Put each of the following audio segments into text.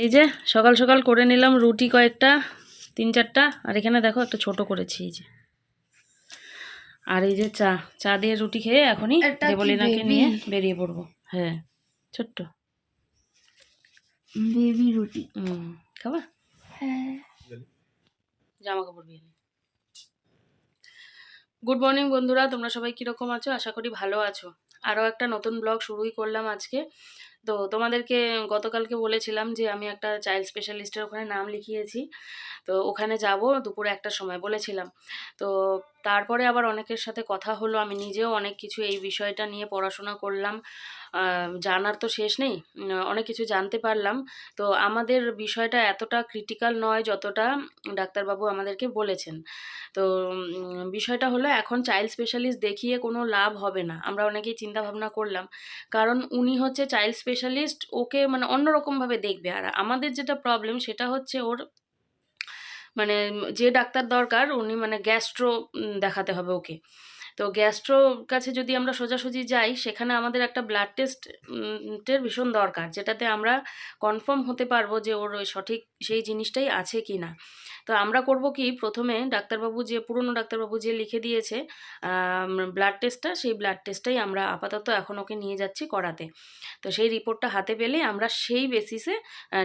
এই যে সকাল সকাল করে নিলাম রুটি কয়েকটা তিন চারটা আর এখানে দেখো একটা ছোট করেছি এই যে। আর এই যে চা চা দিয়ে রুটি খেয়ে এখনই দেবলিনাকে নিয়ে বেরিয়ে পড়ব। হ্যাঁ ছোট্ট। বেবি রুটি। হুম খাবা? হ্যাঁ। জামা কাপড় বিয়ে গুড মর্নিং বন্ধুরা তোমরা সবাই কীরকম আছো? আশা করি ভালো আছো। আরও একটা নতুন ব্লগ শুরুই করলাম আজকে। তো তোমাদেরকে গতকালকে বলেছিলাম যে আমি একটা চাইল্ড স্পেশালিস্টের ওখানে নাম লিখিয়েছি। তো ওখানে যাব দুপুরে একটা সময় বলেছিলাম। তো তারপরে আবার অনেকের সাথে কথা হলো, আমি নিজেও অনেক কিছু এই বিষয়টা নিয়ে পড়াশোনা করলাম। জানার তো শেষ নেই। অনেক কিছু জানতে পারলাম। তো আমাদের বিষয়টা এতটা ক্রিটিক্যাল নয় যতটা ডাক্তারবাবু আমাদেরকে বলেছেন। তো বিষয়টা হলো এখন চাইল্ড স্পেশালিস্ট দেখিয়ে কোনো লাভ হবে না। আমরা অনেকেই চিন্তা ভাবনা করলাম। কারণ উনি হচ্ছে চাইল্ড স্পেশালিস্ট ওকে মানে অন্যরকমভাবে দেখবে। আর আমাদের যেটা প্রবলেম সেটা হচ্ছে ওর মানে যে ডাক্তার দরকার, উনি মানে গ্যাস্ট্রো দেখাতে হবে ওকে। তো গ্যাস্ট্রো কাছে যদি আমরা সোজাসুজি যাই, সেখানে আমাদের একটা ব্লাড টেস্ট টের ভীষণ দরকার, যেটাতে আমরা কনফার্ম হতে পারব যে ওর ওই সঠিক সেই জিনিসটাই আছে কি না তো আমরা করব কি, প্রথমে ডাক্তারবাবু যে, পুরনো ডাক্তারবাবু যে লিখে দিয়েছে ব্লাড টেস্টটা সেই ব্লাড টেস্টটাই আমরা আপাতত এখন ওকে নিয়ে যাচ্ছি করাতে। তো সেই রিপোর্টটা হাতে পেলে আমরা সেই বেসিসে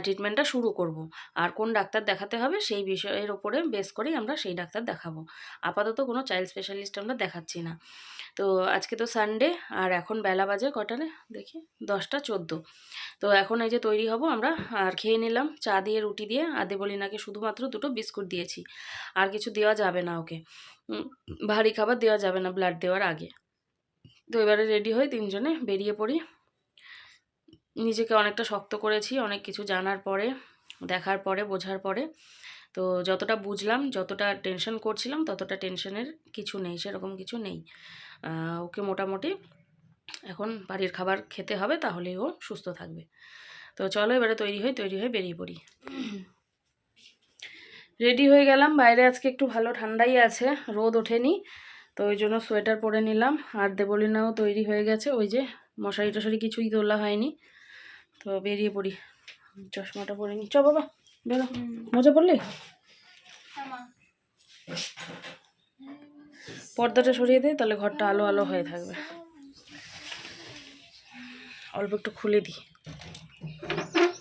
ট্রিটমেন্টটা শুরু করব। আর কোন ডাক্তার দেখাতে হবে, সেই বিষয়ের ওপরে বেস করেই আমরা সেই ডাক্তার দেখাবো। আপাতত কোনো চাইল্ড স্পেশালিস্ট আমরা দেখাচ্ছি না। তো আজকে তো সানডে আর এখন বেলা বাজে কটারে দেখি, দশটা চোদ্দ। তো এখন এই যে তৈরি হব আমরা, আর খেয়ে নিলাম চা দিয়ে, রুটি দিয়ে, আর দেবলিনাকে শুধুমাত্র দুটো বিস্কুট দিয়েছি। আর কিছু দেওয়া যাবে না ওকে। ভারী খাবার দেওয়া যাবে না ব্লাড দেওয়ার আগে। তো এবারে রেডি হয়ে তিনজনে বেরিয়ে পড়ি। নিজেকে অনেকটা শক্ত করেছি, অনেক কিছু জানার পরে, দেখার পরে, বোঝার পরে। তো যতটা বুঝলাম, যতটা টেনশন করছিলাম, ততটা টেনশনের কিছু নেই, সেরকম কিছু নেই। ওকে মোটামুটি এখন বাড়ির খাবার খেতে হবে তাহলেই ও সুস্থ থাকবে। তো চলো এবারে তৈরি হয়ে তৈরি হয়ে বেরিয়ে পড়ি। রেডি হয়ে গেলাম, বাইরে আজকে একটু ভালো ঠান্ডাই আছে, রোদ ওঠেনি, তো ওই জন্য সোয়েটার পরে নিলাম। আর দেবলিনাও তৈরি হয়ে গেছে, ওই যে মশারি টশারি কিছুই তোলা হয়নি। তো বেরিয়ে পড়ি, চশমাটা পরে নি। চ বাবা। বেরো মজা পড়লি? পর্দাটা সরিয়ে দে তাহলে ঘরটা আলো আলো হয়ে থাকবে। অল্প একটু খুলে দিই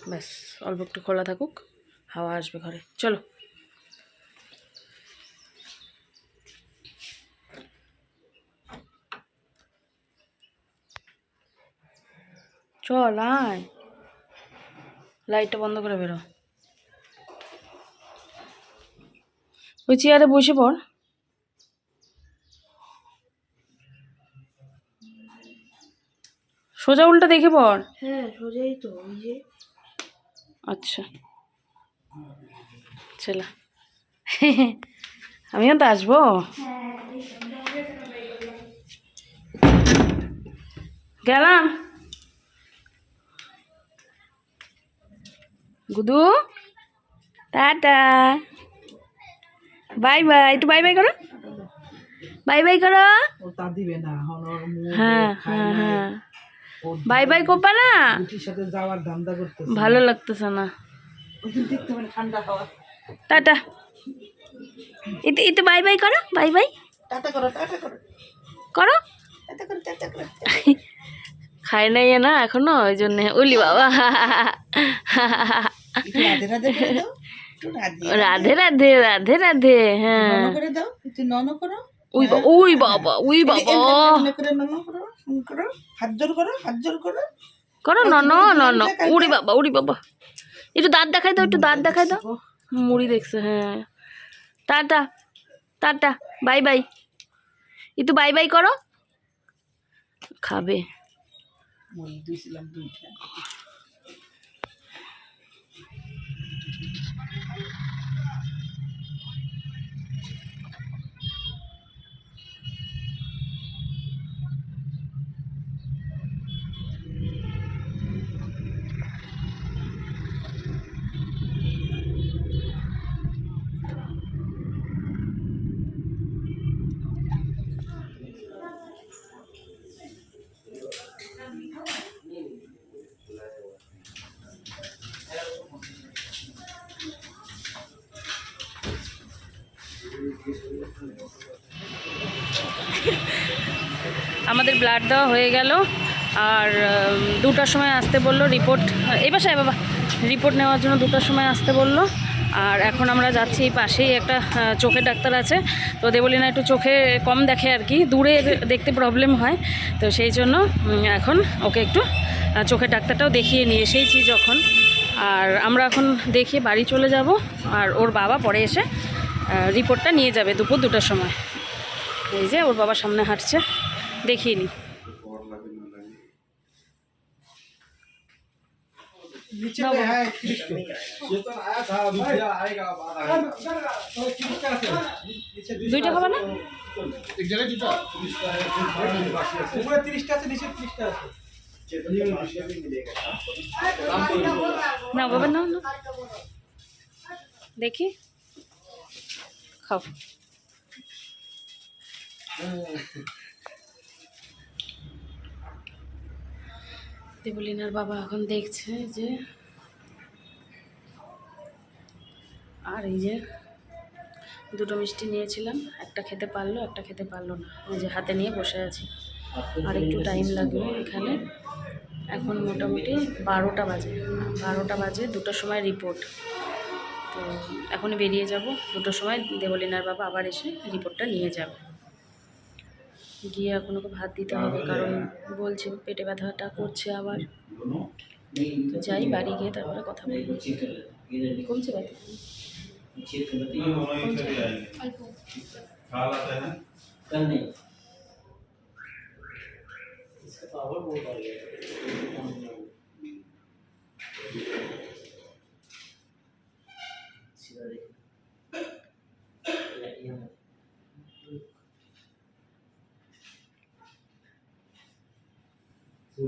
ব্যাস অল্প একটু খোলা থাকুক হাওয়া আসবে ঘরে। চলো। চল আয়। লাইটটা বন্ধ করে বেরো। ওই চেয়ারে বসে পড়। সোজা উল্টা দেখে পড়। হ্যাঁ সোজাই তো ওই যে। আচ্ছা। চলা। আমিও তো আসব। গেলাম। গুদু। টাটা। বাই বাই একটু বাই বাই করো। বাই বাই করো। হ্যাঁ হ্যাঁ হ্যাঁ। বাই বাই কোপা না? রুটির সাথে যাওয়ার ধান্দা করতেছে। ভালো লাগতেছে না। দেখতে মানে ঠান্ডা হাওয়া। টাটা। ইতে ইতে বাই বাই করো বাই বাই। করো টাটা করো। করো। টাটা করো টাটা করো। খাই নাই না এখনও ওই জন্যে উলি বাবা। রাধে রাধে রাধে রাধে হ্যাঁ। নন করে দাও নন করো। উই বা- উই বাবা উই বাবা। করে নন হাত জোর করো হাত জোর করো। করো ন ন ন ন উড়ি বাবা উড়ি বাবা। একটু দাঁত দেখাই দাও একটু দাঁত দেখাই দাও। মুড়ি দেখছে হ্যাঁ। Tata tata bye bye. একটু বাই বাই করো। খাবে। মুড়ি দুইটা। Thank you. আমাদের ব্লাড দেওয়া হয়ে গেল আর দুটার সময় আসতে বলল রিপোর্ট, এই বাসায় বাবা, রিপোর্ট নেওয়ার জন্য দুটার সময় আসতে বলল। আর এখন আমরা যাচ্ছি এই পাশেই একটা চোখের ডাক্তার আছে। তো দেবলি না একটু চোখে কম দেখে আর কি, দূরে দেখতে প্রবলেম হয়। তো সেই জন্য এখন ওকে একটু চোখের ডাক্তারটাও দেখিয়ে নিয়ে এসেইছি যখন। আর আমরা এখন দেখিয়ে বাড়ি চলে যাব। আর ওর বাবা পরে এসে রিপোর্টটা নিয়ে যাবে দুপুর দুটার সময়। এই যে ওর বাবা সামনে হাঁটছে দেখিয়ে নি। নিচে হ্যাঁ। দুইটা খাবা না? উপরে তিরিশটা আছে নিচে তিরিশটা আছে। না বাবা না না দেখি। খাও। দেবলিনার বাবা এখন দেখছে যে আর এই যে দুটো মিষ্টি নিয়েছিলাম, একটা খেতে পারল, একটা খেতে পারল না। ওই যে হাতে নিয়ে বসে আছি। আর একটু টাইম লাগবে এখানে। এখন মোটামুটি বারোটা বাজে। বারোটা বাজে, দুটোর সময় রিপোর্ট তো এখনই বেরিয়ে যাব। দুটোর সময় দেবলিনার বাবা আবার এসে রিপোর্টটা নিয়ে যাবে। গিয়ে এখন ওকে ভাত দিতে হবে, কারণ বলছে পেটে ব্যথাটা করছে আবার। তো যাই, বাড়ি গিয়ে তারপরে কথা বলব। কমছে ব্যথা কি?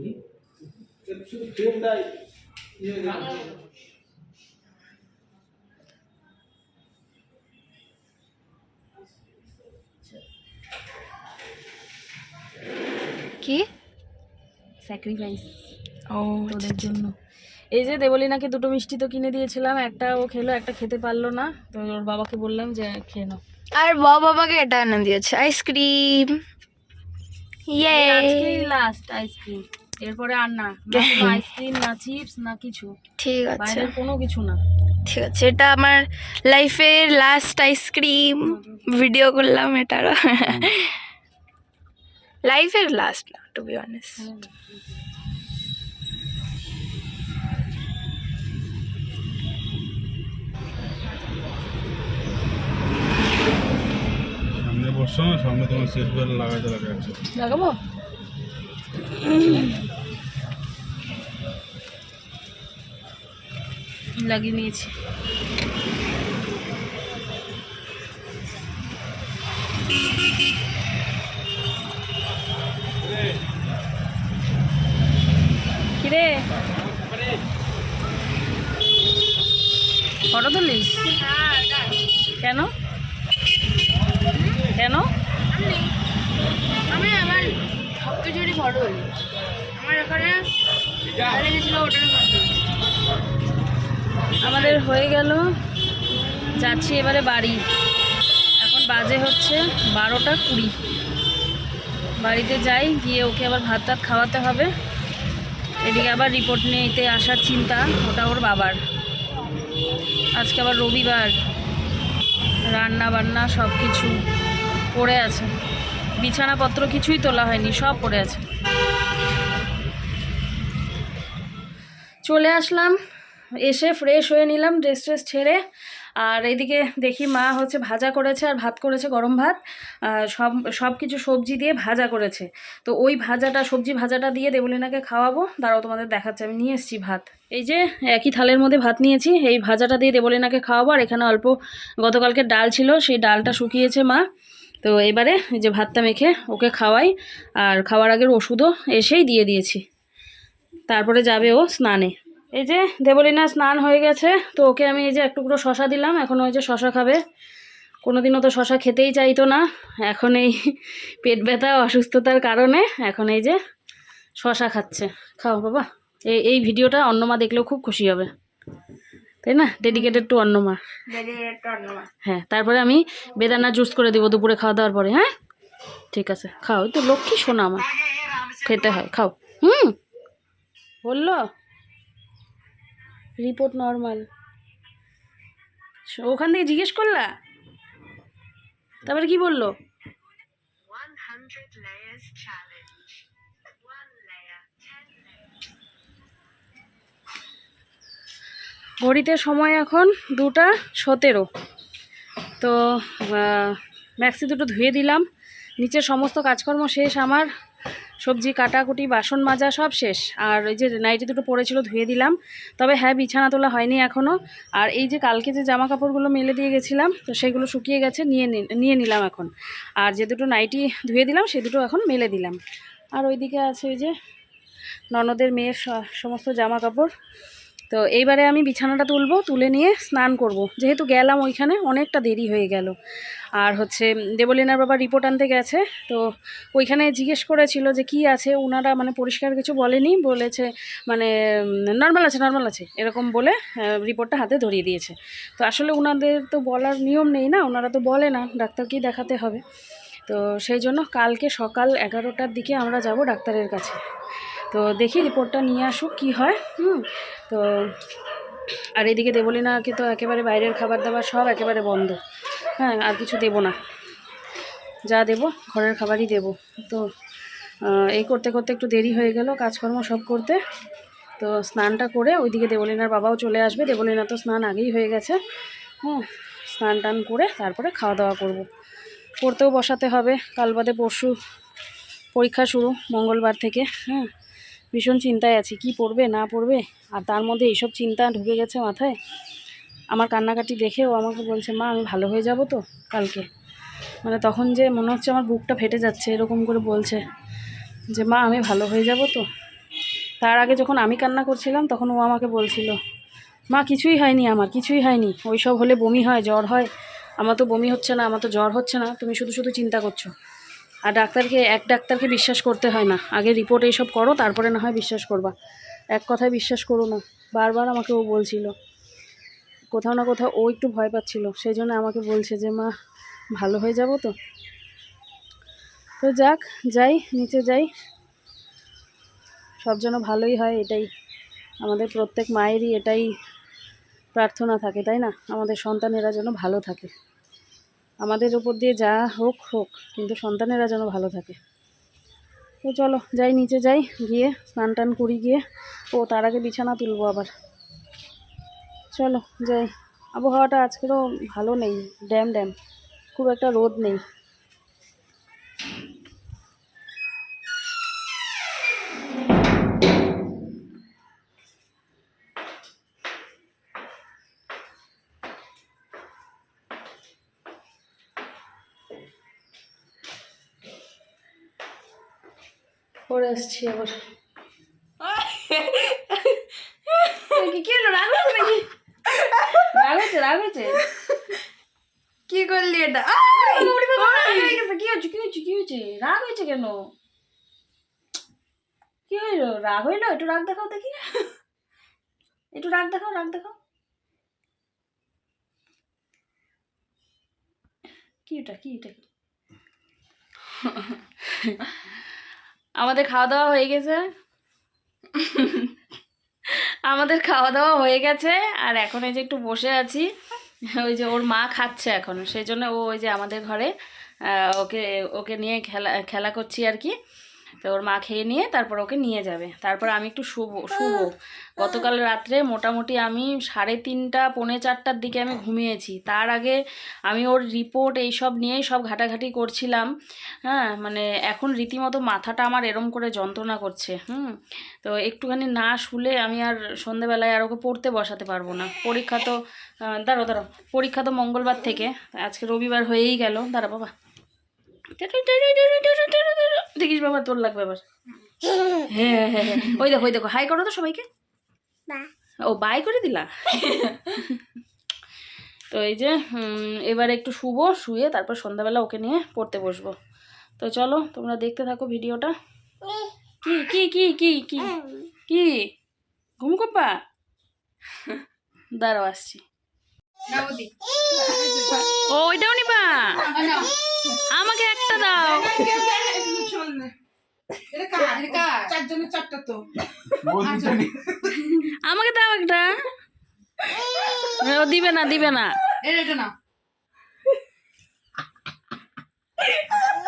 স্যাক্রিফাইস ও তোদের জন্য। এই যে দেবলিনাকে দুটো মিষ্টি তো কিনে দিয়েছিলাম একটা ও খেলো একটা খেতে পারল না। তো ওর বাবাকে বললাম যে খেয়ে নাও। আর বাবা বাবাকে এটা এনে দিয়েছে আইসক্রিম। ইয়ে আজকেই লাস্ট আইসক্রিম এরপরে আর না আইসক্রিম না চিপস না কিছু। ঠিক আছে। কোনো কিছু না। ঠিক আছে এটা আমার লাইফের লাস্ট আইসক্রিম ভিডিও করলাম এটার লাইফের লাস্ট না টু বি অনেস্ট সামনে তোমার বেল্ট লাগাতে লাগা লাগাবো? লাগিয়ে নিয়েছি। ফটো তুলিস? কেন আমি আমার সব কিছুরই আমাদের হয়ে গেল, যাচ্ছি এবারে বাড়ি। এখন বাজে হচ্ছে বারোটা কুড়ি। বাড়িতে যাই, গিয়ে ওকে আবার ভাত টাত খাওয়াতে হবে। এদিকে আবার রিপোর্ট নিতে আসার চিন্তা, ওটা ওর বাবার। আজকে আবার রবিবার। রান্না বান্না সব কিছু পড়ে আছে। বিছানাপত্র কিছুই তোলা হয়নি, সব পড়ে আছে। চলে আসলাম, এসে ফ্রেশ হয়ে নিলাম ড্রেস ট্রেস ছেড়ে। আর এদিকে দেখি মা হচ্ছে ভাজা করেছে আর ভাত করেছে গরম ভাত। সব সব কিছু সবজি দিয়ে ভাজা করেছে। তো ওই ভাজাটা, সবজি ভাজাটা দিয়ে দেবলিনাকে খাওয়াবো। দাঁড়াও, তোমাদের দেখাচ্ছে, আমি নিয়ে এসেছি ভাত। এই যে, একই থালের মধ্যে ভাত নিয়েছি, এই ভাজাটা দিয়ে দেবলিনাকে খাওয়াবো। আর এখানে অল্প গতকালকে ডাল ছিল, সেই ডালটা শুকিয়েছে মা। তো এবারে যে ভাতটা মেখে ওকে খাওয়াই, আর খাওয়ার আগের ওষুধও এসেই দিয়ে দিয়েছি। তারপরে যাবে ও স্নানে। এই যে দেবলিনা স্নান হয়ে গেছে, তো ওকে আমি এই যে একটু পুরো শশা দিলাম, এখন ওই যে শশা খাবে। কোনোদিনও তো শশা খেতেই চাইতো না, এখন এই পেট ব্যথা, অসুস্থতার কারণে এখন এই যে শশা খাচ্ছে। খাও বাবা, এই এই ভিডিওটা অন্য মা দেখলেও খুব খুশি হবে। তাই না? Dedicated to Annama. হ্যাঁ তারপরে আমি বেদানা জুস করে দিব দুপুরে খাওয়া দাওয়ার পরে হ্যাঁ? ঠিক আছে খাও তো লক্ষ্মী শোনা আমার। খেতে হয় খাও। হুম বলল? রিপোর্ট নর্মাল ওখান থেকে জিজ্ঞেস করলা? তারপরে কি বলল? ঘড়িতে সময় এখন দুটা সতেরো। তো ম্যাক্সি দুটো ধুয়ে দিলাম। নিচের সমস্ত কাজকর্ম শেষ, আমার সবজি, কাটাকুটি, বাসন মাজা সব শেষ। আর ওই যে নাইটি দুটো পড়েছিল ধুয়ে দিলাম। তবে হ্যাঁ বিছানা তোলা হয়নি এখনও আর এই যে কালকে যে জামা কাপড়গুলো মেলে দিয়ে গেছিলাম, তো সেগুলো শুকিয়ে গেছে, নিয়ে নিয়ে নিলাম এখন। আর যে দুটো নাইটি ধুয়ে দিলাম, সে দুটো এখন মেলে দিলাম। আর ওইদিকে আছে ওই যে ননদের মেয়ের সমস্ত জামা কাপড় তো এইবারে আমি বিছানাটা তুলবো, তুলে নিয়ে স্নান করব। যেহেতু গেলাম ওইখানে, অনেকটা দেরি হয়ে গেল। আর হচ্ছে দেবলিনার বাবা রিপোর্ট আনতে গেছে, তো ওইখানে জিজ্ঞেস করেছিল যে কি আছে ওনারা মানে পরিষ্কার কিছু বলেনি, বলেছে মানে নর্মাল আছে নর্মাল আছে, এরকম বলে রিপোর্টটা হাতে ধরিয়ে দিয়েছে। তো আসলে ওনাদের তো বলার নিয়ম নেই না ওনারা তো বলে না, ডাক্তারকেই দেখাতে হবে। তো সেই জন্য কালকে সকাল এগারোটার দিকে আমরা যাব ডাক্তারের কাছে। তো দেখি রিপোর্টটা নিয়ে আসুক, কি হয়, হুম। তো, আর এদিকে দেবলিনাকে তো একেবারে বাইরের খাবার দাবার সব একেবারে বন্ধ। হ্যাঁ আর কিছু দেবো না। যা দেবো, ঘরের খাবারই দেবো। তো এই করতে করতে একটু দেরি হয়ে গেল, কাজকর্ম সব করতে। তো, স্নানটা করে ওইদিকে দেবলিনার বাবাও চলে আসবে। দেবলিনা তো স্নান আগেই হয়ে গেছে। হ্যাঁ স্নান টান করে তারপরে খাওয়া দাওয়া করব। পড়তেও বসাতে হবে। কাল বাদে পরশু পরীক্ষা শুরু, মঙ্গলবার থেকে। হ্যাঁ ভীষণ চিন্তায় আছি, কি পড়বে, না পড়বে? আর তার মধ্যে এইসব চিন্তা ঢুকে গেছে মাথায়। আমার কান্নাকাটি দেখে ও আমাকে বলছে, মা, আমি ভালো হয়ে যাব তো কালকে? মানে তখন যে মনে হচ্ছে আমার বুকটা ফেটে যাচ্ছে, এরকম করে বলছে যে, মা, আমি ভালো হয়ে যাব তো? তার আগে যখন আমি কান্না করছিলাম, তখন ও আমাকে বলছিল, মা, কিছুই হয়নি আমার, কিছুই হয়নি। ওই সব হলে বমি হয়, জ্বর হয়। আমার তো বমি হচ্ছে না, আমার তো জ্বর হচ্ছে না। তুমি শুধু শুধু চিন্তা করছ। আর ডাক্তারকে, এক ডাক্তারকে বিশ্বাস করতে হয় না। আগে রিপোর্ট এইসব করো, তারপরে না হয় বিশ্বাস করবা। এক কথায় বিশ্বাস করো না। বারবার আমাকে ও বলছিল। কোথাও না কোথাও ও একটু ভয় পাচ্ছিল। সেই জন্য আমাকে বলছে যে, মা, ভালো হয়ে যাব তো? তো যাক, যাই, নিচে যাই। সব যেন ভালোই হয়, এটাই। আমাদের প্রত্যেক মায়েরই এটাই প্রার্থনা থাকে, তাই না? আমাদের সন্তানেরা যেন ভালো থাকে। আমাদের উপর দিয়ে যা হোক হোক, কিন্তু সন্তানেরা যেন ভালো থাকে। তো চলো, যাই, নিচে যাই, গিয়ে স্নান টান করি গিয়ে। ও, তার আগে বিছানা তুলবো আবার। চলো, যাই। আবহাওয়াটা আজকেরও ভালো নেই, ড্যাম ড্যাম। খুব একটা রোদ নেই। আসছি আবার। কি হলো রাগ হয়েছে নাকি? রাগ হয়েছে রাগ হয়েছে। কি করলি এটা? কি হয়েছে কি হয়েছে কি হয়েছে? রাগ হয়েছে কেন? কি হইল? রাগ হইল? একটু রাগ দেখাও দেখি। একটু রাগ দেখাও রাগ দেখাও। কি এটা কি এটা? কি? আমাদের খাওয়া দাওয়া হয়ে গেছে। আমাদের খাওয়া দাওয়া হয়ে গেছে, আর এখন এই যে একটু বসে আছি, ওই যে ওর মা খাচ্ছে এখন, সেই জন্য ও ওই যে আমাদের ঘরে ওকে ওকে নিয়ে খেলা খেলা করছি আর কি। তো ওর মা খেয়ে নিয়ে তারপর ওকে নিয়ে যাবে। তারপর আমি একটু শুভ শুভ গতকাল রাত্রে মোটামুটি আমি সাড়ে তিনটা, পৌনে চারটার দিকে আমি ঘুমিয়েছি। তার আগে আমি ওর রিপোর্ট এইসব নিয়েই সব ঘাটাঘাটি করছিলাম। হ্যাঁ মানে এখন রীতিমতো মাথাটা আমার এরম করে যন্ত্রণা করছে, হুম। তো একটুখানি না শুলে আমি আর সন্ধেবেলায় আর ওকে পড়তে বসাতে পারব না। পরীক্ষা তো দাঁড়ো দাঁড়ো পরীক্ষা তো মঙ্গলবার থেকে, আজকে রবিবার হয়েই গেল। দাঁড়া বাবা। দেখিস বাবা তোর লাগবে আবার। হ্যাঁ হ্যাঁ হ্যাঁ। ওই দেখো ওই দেখো হাই করো তো সবাইকে। ও বাই করে দিলা? তো এই যে এবার একটু শুবো শুয়ে তারপর সন্ধ্যাবেলা ওকে নিয়ে পড়তে বসবো। তো চলো তোমরা দেখতে থাকো ভিডিওটা। কি কি কি কি কি? কি? ঘুম কপ্পা দাঁড়াও আসছি। ও ওইটাও নিবা? নাও। আমাকে একটা দাও। তো। আমাকে দাও একটা। ও দিবে না দিবে না।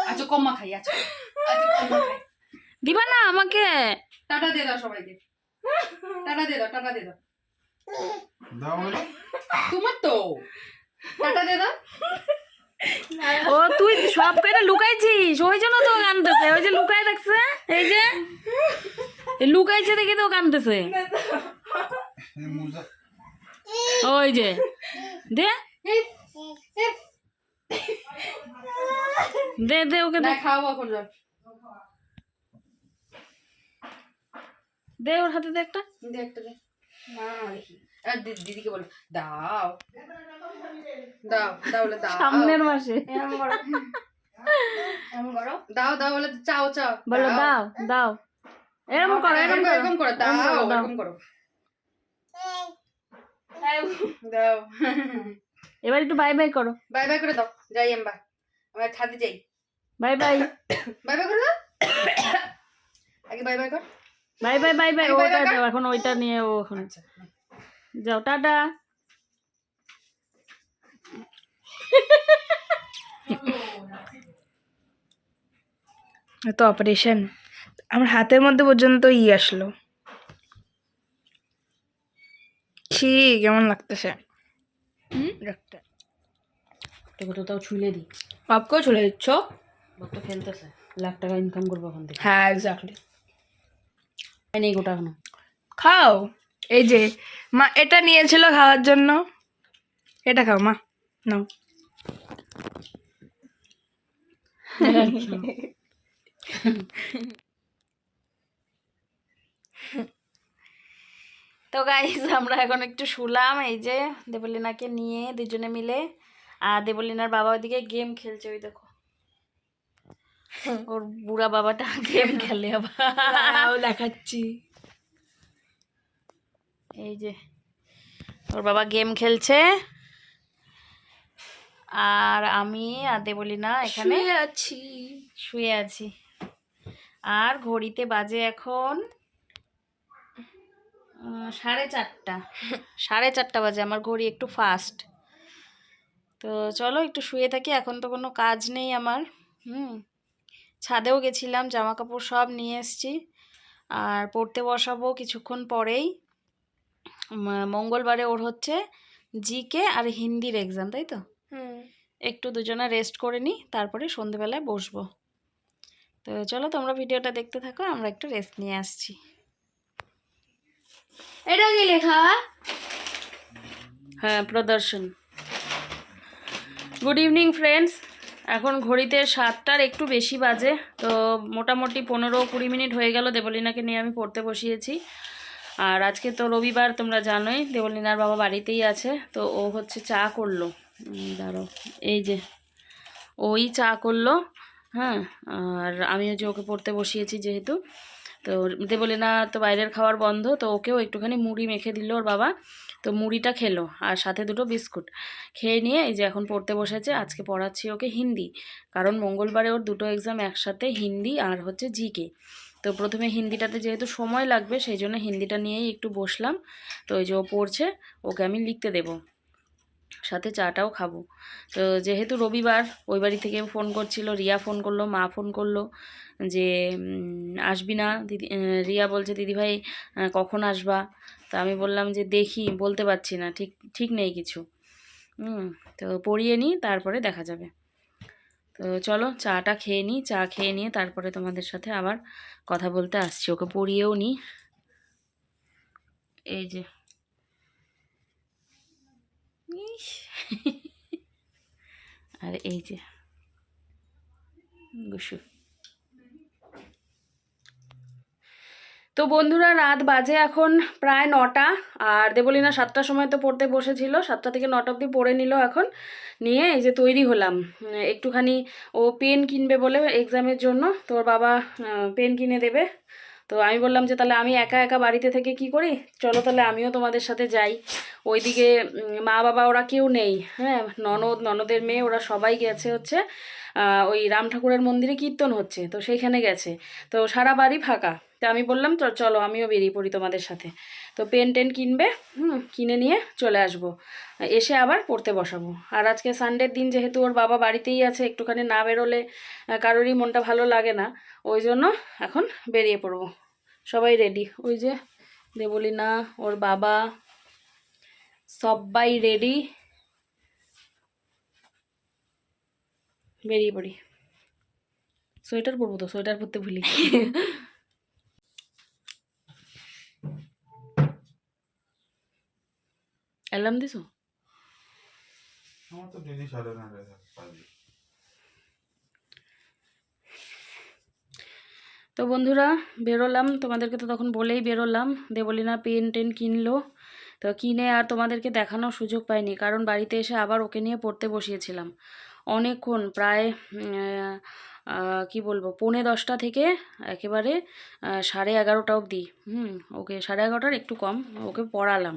আচ্ছা কম্মা খাই আচ্ছা। আচ্ছা দিবা না আমাকে? টাটা দিয়ে দাও সবাইকে। টাটা দিয়ে দাও টাটা দিয়ে দাও। দাও। তোমার তো। টাটা দিয়ে দাও। ও তুই সব কয়টা লুকাইছিস? ওই জন্য তো কানতেছে। ওই যে লুকাই রাখছে এই যে। লুকাইছে দেখে তো কানতেছে। ওই যে। দে। এই, এই, দে দে ওকে দে। না এখন দে ওর হাতে দে একটা। দে একটা দে দি- দিদিকে বলো দাও। দাও দাও বলে দাও। সামনের মাসে। দাও দাও বলে চাও চাও। বলো দাও। দাও এরকম করো এরকম করো এরকম করো দাও এরকম করো, দাও। এরকম করো। দাও। এবার একটু বাই বাই করো। বাই বাই করে দাও। যাই এম্বা। আমরা ছাদে যাই। বাই বাই বাই বাই করে দাও। আগে বাই বাই কর। বাই বাই বাই বাই ওটা। যাও এখন ওইটা নিয়ে ও এখন আচ্ছা যাও টাটা। তো অপারেশন আমার হাতের মধ্যে পর্যন্ত ই আসলো। ছি কেমন লাগতেছে? ডাক্তার তোকে তো তাও ছুলে দিই বাপকেও চলে দিচ্ছ? লোকটা ফেলতেছে। লাখ টাকা ইনকাম করব ওখান থেকে। হ্যাঁ এক্স্যাক্টলি নেই গোটা এখনও খাও। এই যে মা এটা নিয়েছিল খাওয়ার জন্য। এটা খাও মা নাও। তো গাইজ আমরা এখন একটু শুলাম এই যে দেবলিনাকে নিয়ে দুজনে মিলে। আর দেবলিনার বাবা ওদিকে গেম খেলছে ওই দেখো। ওর বুড়া বাবাটা গেম খেলে আবার। দেখাচ্ছি। এই যে ওর বাবা গেম খেলছে। আর আমি আর দেবলিনা এখানে আছি। শুয়ে আছি। আর ঘড়িতে বাজে এখন সাড়ে চারটা। সাড়ে চারটা বাজে আমার ঘড়ি একটু ফাস্ট তো চলো একটু শুয়ে থাকি এখন তো কোনো কাজ নেই আমার। হুম। ছাদেও গেছিলাম জামা কাপড় সব নিয়ে এসেছি। আর পড়তে বসাবো কিছুক্ষণ পরেই। মঙ্গলবারে ওর হচ্ছে জিকে আর হিন্দির এক্সাম তাই তো? একটু দুজনে রেস্ট করে নিই তারপরে সন্ধেবেলায় বসবো। তো চলো তোমরা ভিডিওটা দেখতে থাকো আমরা একটু রেস্ট নিয়ে আসছি। এটা কি লেখা? হ্যাঁ প্রদর্শন। গুড ইভিনিং ফ্রেন্ডস এখন ঘড়িতে সাতটার একটু বেশি বাজে, তো মোটামুটি পনেরো কুড়ি মিনিট হয়ে গেল দেবলিনাকে নিয়ে আমি পড়তে বসিয়েছি। আর আজকে তো রবিবার, তোমরা জানোই, দেবলিনার বাবা বাড়িতেই আছে, তো ও হচ্ছে চা করল। দাঁড়াও, এই যে, ওই চা করল হ্যাঁ আর আমিও যে ওকে পড়তে বসিয়েছি যেহেতু, তো দেবলিনা তো বাইরের খাওয়ার বন্ধ, তো ওকেও একটুখানি মুড়ি মেখে দিল ওর বাবা। তো মুড়িটা খেলো আর সাথে দুটো বিস্কুট। খেয়ে নিয়ে এই যে এখন পড়তে বসেছে, আজকে পড়াচ্ছি ওকে হিন্দি। কারণ মঙ্গলবারে ওর দুটো এক্সাম একসাথে, হিন্দি আর হচ্ছে জিকে। তো প্রথমে হিন্দিটাতে যেহেতু সময় লাগবে, সেই জন্য হিন্দিটা নিয়েই একটু বসলাম। তো ওই যে ও পড়ছে, ওকে আমি লিখতে দেবো। সাথে চাটাও খাব। তো যেহেতু রবিবার, ওই বাড়ি থেকে ফোন করছিল, রিয়া ফোন করল, মা ফোন করল যে আসবি না? দিদি রিয়া বলছে, দিদিভাই কখন আসবা? তো আমি বললাম যে দেখি, বলতে পারছি না, ঠিক ঠিক নেই কিছু। হুম, তো পড়িয়ে নিই, তারপরে দেখা যাবে। তো চলো, চাটা খেয়ে নিই, চা খেয়ে নিয়ে তারপরে তোমাদের সাথে আবার কথা বলতে আসছি। ওকে পড়িয়েও নিই। এই যে। আর এই যে। গুসু। তো বন্ধুরা, রাত বাজে এখন প্রায় নটা, আর দেবলিনা সাতটার সময় তো পড়তে বসেছিল, সাতটা থেকে নটা অবধি পড়ে নিল এখন। নিয়ে এই যে তৈরি হলাম। একটুখানি ও পেন কিনবে বলে এক্সামের জন্য তোর বাবা পেন কিনে দেবে। তো আমি বললাম যে তাহলে আমি একা একা বাড়িতে থেকে কি করি? চলো তাহলে আমিও তোমাদের সাথে যাই। ওইদিকে মা বাবা ওরা কেউ নেই হ্যাঁ? ননদ, ননদের মেয়ে, ওরা সবাই গেছে হচ্ছে ওই রাম ঠাকুরের মন্দিরে কীর্তন হচ্ছে, তো সেইখানে গেছে। তো সারা বাড়ি ফাঁকা। তো আমি বললাম, "চ- চলো আমিও বেরিয়ে পড়ি তোমাদের সাথে। তো পেন টেন কিনবে, হুম, কিনে নিয়ে চলে আসব। এসে আবার পড়তে বসাবো। আর আজকে সানডের দিন যেহেতু ওর বাবা বাড়িতেই আছে, একটুখানি না বেরোলে কারোরই মনটা ভালো লাগে না। ওই জন্য এখন বেরিয়ে পড়ব। সবাই রেডি ওই যে দেবলিনা, ওর বাবা সবাই রেডি বেরিয়ে পড়ি। সোয়েটার পরবো তো, সোয়েটার পরতে ভুলি অ্যালার্ম দিছো আমার তো সাড়ে নটায় তো বন্ধুরা বেরোলাম তোমাদেরকে তো তখন বলেই বেরোলাম দেবলিনা পেন টেন কিনলো। তো কিনে আর তোমাদেরকে দেখানোর সুযোগ পাইনি কারণ বাড়িতে এসে আবার ওকে নিয়ে পড়তে বসিয়েছিলাম। অনেকক্ষণ প্রায় কি বলব পৌনে দশটা থেকে একেবারে সাড়ে এগারোটা অবধি হুম ওকে সাড়ে এগারোটার একটু কম ওকে পড়ালাম।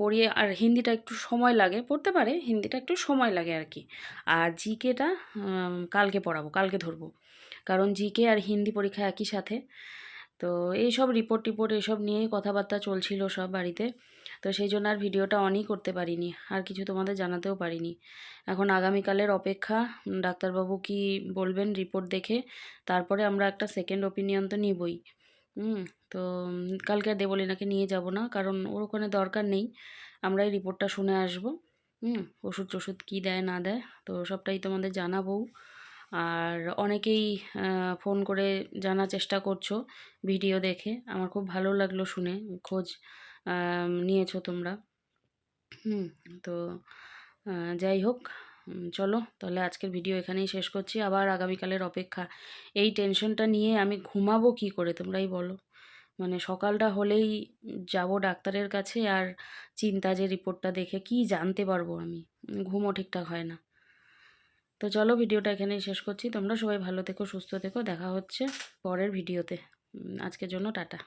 পড়িয়ে আর হিন্দিটা একটু সময় লাগে, পড়তে পারে, হিন্দিটা একটু সময় লাগে আর কি আর জিকেটা কালকে পড়াবো, কালকে ধরবো। কারণ জিকে আর হিন্দি পরীক্ষা একই সাথে। তো এই সব রিপোর্ট টিপোর্ট এইসব নিয়েই কথাবার্তা চলছিল সব বাড়িতে। তো সেই জন্য আর ভিডিওটা অনই করতে পারিনি, আর কিছু তোমাদের জানাতেও পারিনি। এখন আগামীকালের অপেক্ষা, ডাক্তারবাবু কি বলবেন রিপোর্ট দেখে, তারপরে আমরা একটা সেকেন্ড ওপিনিয়ন তো নিবই। হুম, তো কালকে আর দেবলীনাকে নিয়ে যাব না, কারণ ওর ওখানে দরকার নেই। আমরা এই রিপোর্টটা শুনে আসব, হুম, ওষুধ টষুধ কী দেয়, না দেয়, তো সবটাই তোমাদের জানাব। আর অনেকেই ফোন করে জানার চেষ্টা করছ ভিডিও দেখে, আমার খুব ভালো লাগল শুনে, খোঁজ নিয়েছো তোমরা। হুম, তো যাই হোক চলো তাহলে আজকের ভিডিও এখানেই শেষ করছি। আবার আগামীকালের অপেক্ষা। এই টেনশনটা নিয়ে আমি ঘুমাবো কি করে তোমরাই বলো। মানে সকালটা হলেই যাব ডাক্তারের কাছে আর চিন্তা যে রিপোর্টটা দেখে কি জানতে পারব আমি। ঘুমও ঠিকঠাক হয় না। তো চলো ভিডিওটা এখানেই শেষ করছি। তোমরা সবাই ভালো থেকো, সুস্থ থেকো। দেখা হচ্ছে পরের ভিডিওতে। আজকের জন্য টাটা।